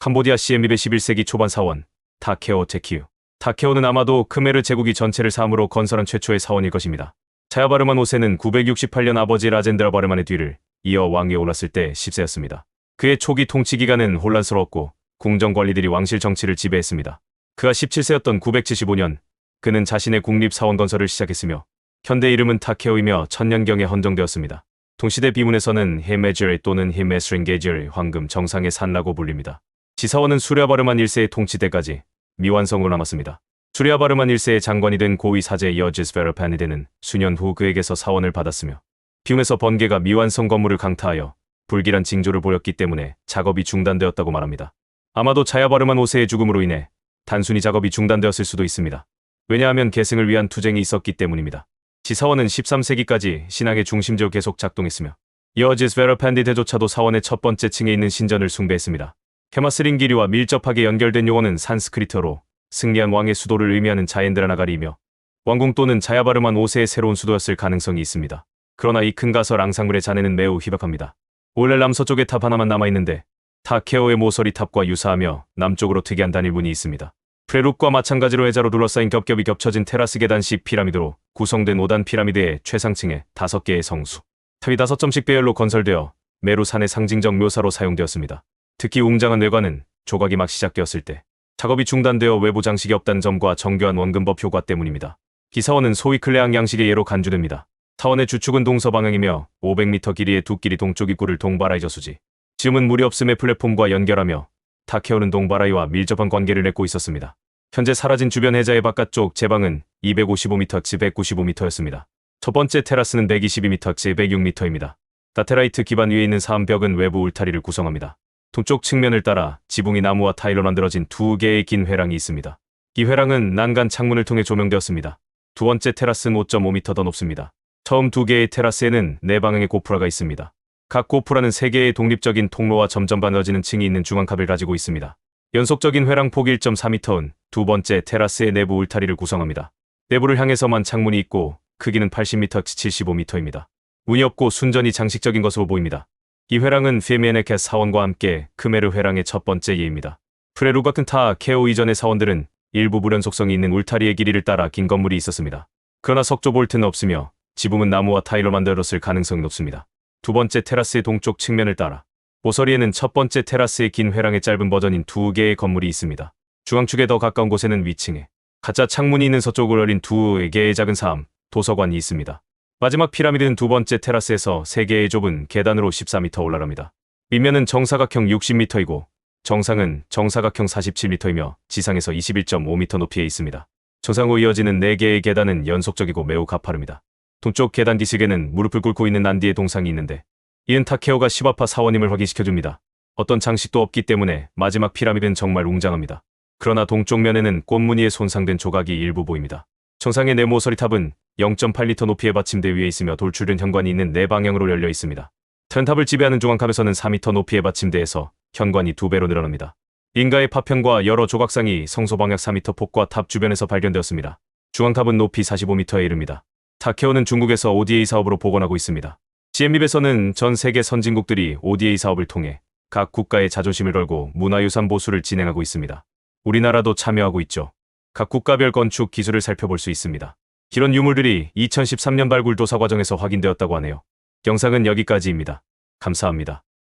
캄보디아 시엠립의 11세기 초반 사원 타케오 테키유. 타케오는 아마도 크메르 제국이 전체를 사함으로 건설한 최초의 사원일 것입니다. 자야바르만 5세는 968년 아버지 라젠드라 바르만의 뒤를 이어 왕위에 올랐을 때 10세였습니다. 그의 초기 통치 기간은 혼란스러웠고 궁정 관리들이 왕실 정치를 지배했습니다. 그가 17세였던 975년 그는 자신의 국립 사원 건설을 시작했으며 현대 이름은 타케오이며 천년경에 헌정되었습니다. 동시대 비문에서는 헤메젤 또는 히메스링게젤 황금 정상의 산라고 불립니다. 지사원은 수랴바르만 1세의 통치 때까지 미완성으로 남았습니다. 수랴바르만 1세의 장관이 된 고위 사제 여지스베르파니데는 수년 후 그에게서 사원을 받았으며 비움에서 번개가 미완성 건물을 강타하여 불길한 징조를 보였기 때문에 작업이 중단되었다고 말합니다. 아마도 자야바르만 5세의 죽음으로 인해 단순히 작업이 중단되었을 수도 있습니다. 왜냐하면 계승을 위한 투쟁이 있었기 때문입니다. 지사원은 13세기까지 신앙의 중심지로 계속 작동했으며 여지스 베러판디데조차도 사원의 첫 번째 층에 있는 신전을 숭배했습니다. 케마스린 기리와 밀접하게 연결된 용어는 산스크리트어로 승리한 왕의 수도를 의미하는 자엔드라나가리이며 왕궁 또는 자야바르만 5세의 새로운 수도였을 가능성이 있습니다. 그러나 이 큰 가설 앙상블의 잔해는 매우 희박합니다. 원래 남서쪽에 탑 하나만 남아있는데 타케오의 모서리 탑과 유사하며 남쪽으로 특이한 단일문이 있습니다. 프레룩과 마찬가지로 해자로 둘러싸인 겹겹이 겹쳐진 테라스 계단식 피라미드로 구성된 5단 피라미드의 최상층에 5개의 성수. 탑이 5점씩 배열로 건설되어 메루산의 상징적 묘사로 사용되었습니다. 특히 웅장한 외관은 조각이 막 시작되었을 때 작업이 중단되어 외부 장식이 없다는 점과 정교한 원근법 효과 때문입니다. 기사원은 소위 클레앙 양식의 예로 간주됩니다. 사원의 주축은 동서 방향이며 500m 길이의 두 길이 동쪽 입구를 동바라이 저수지. 지금은 물이 없음의 플랫폼과 연결하며 타케오는 동바라이와 밀접한 관계를 맺고 있었습니다. 현재 사라진 주변 해자의 바깥쪽 제방은 255m치 195m였습니다. 첫 번째 테라스는 122m치 106m입니다. 다테라이트 기반 위에 있는 사암벽은 외부 울타리를 구성합니다. 동쪽 측면을 따라 지붕이 나무와 타일로 만들어진 두 개의 긴 회랑이 있습니다. 이 회랑은 난간 창문을 통해 조명되었습니다. 두 번째 테라스는 5.5m 더 높습니다. 처음 두 개의 테라스에는 네 방향의 고프라가 있습니다. 각 고프라는 세 개의 독립적인 통로와 점점 반어지는 층이 있는 중앙탑을 가지고 있습니다. 연속적인 회랑 폭 1.4m은 두 번째 테라스의 내부 울타리를 구성합니다. 내부를 향해서만 창문이 있고 크기는 80m, 75m입니다. 문이 없고 순전히 장식적인 것으로 보입니다. 이 회랑은 페미에네켓 사원과 함께 크메르 회랑의 첫 번째 예입니다. 프레루 같은 타 케오 이전의 사원들은 일부 불연 속성이 있는 울타리의 길이를 따라 긴 건물이 있었습니다. 그러나 석조 볼트는 없으며 지붕은 나무와 타일로 만들었을 가능성이 높습니다. 두 번째 테라스의 동쪽 측면을 따라 모서리에는 첫 번째 테라스의 긴 회랑의 짧은 버전인 두 개의 건물이 있습니다. 중앙축에 더 가까운 곳에는 위층에 가짜 창문이 있는 서쪽을 어린 두 개의 작은 사암, 도서관이 있습니다. 마지막 피라미드는 두 번째 테라스에서 세 개의 좁은 계단으로 14m 올라갑니다. 밑면은 정사각형 60m이고 정상은 정사각형 47m이며 지상에서 21.5m 높이에 있습니다. 정상으로 이어지는 4개의 계단은 연속적이고 매우 가파릅니다. 동쪽 계단 뒤식에는 무릎을 꿇고 있는 난디의 동상이 있는데 이은 타케오가 시바파 사원임을 확인시켜줍니다. 어떤 장식도 없기 때문에 마지막 피라미드는 정말 웅장합니다. 그러나 동쪽 면에는 꽃무늬에 손상된 조각이 일부 보입니다. 정상의 네 모서리 탑은 0.8m 높이의 받침대 위에 있으며 돌출된 현관이 있는 네 방향으로 열려 있습니다. 턴탑을 지배하는 중앙탑에서는 4m 높이의 받침대에서 현관이 두 배로 늘어납니다. 인가의 파편과 여러 조각상이 성소방약 4m 폭과 탑 주변에서 발견되었습니다. 중앙탑은 높이 45m에 이릅니다. 타케오는 중국에서 ODA 사업으로 복원하고 있습니다. GM립에서는 전 세계 선진국들이 ODA 사업을 통해 각 국가의 자존심을 걸고 문화유산 보수를 진행하고 있습니다. 우리나라도 참여하고 있죠. 각 국가별 건축 기술을 살펴볼 수 있습니다. 이런 유물들이 2013년 발굴 조사 과정에서 확인되었다고 하네요. 영상은 여기까지입니다. 감사합니다.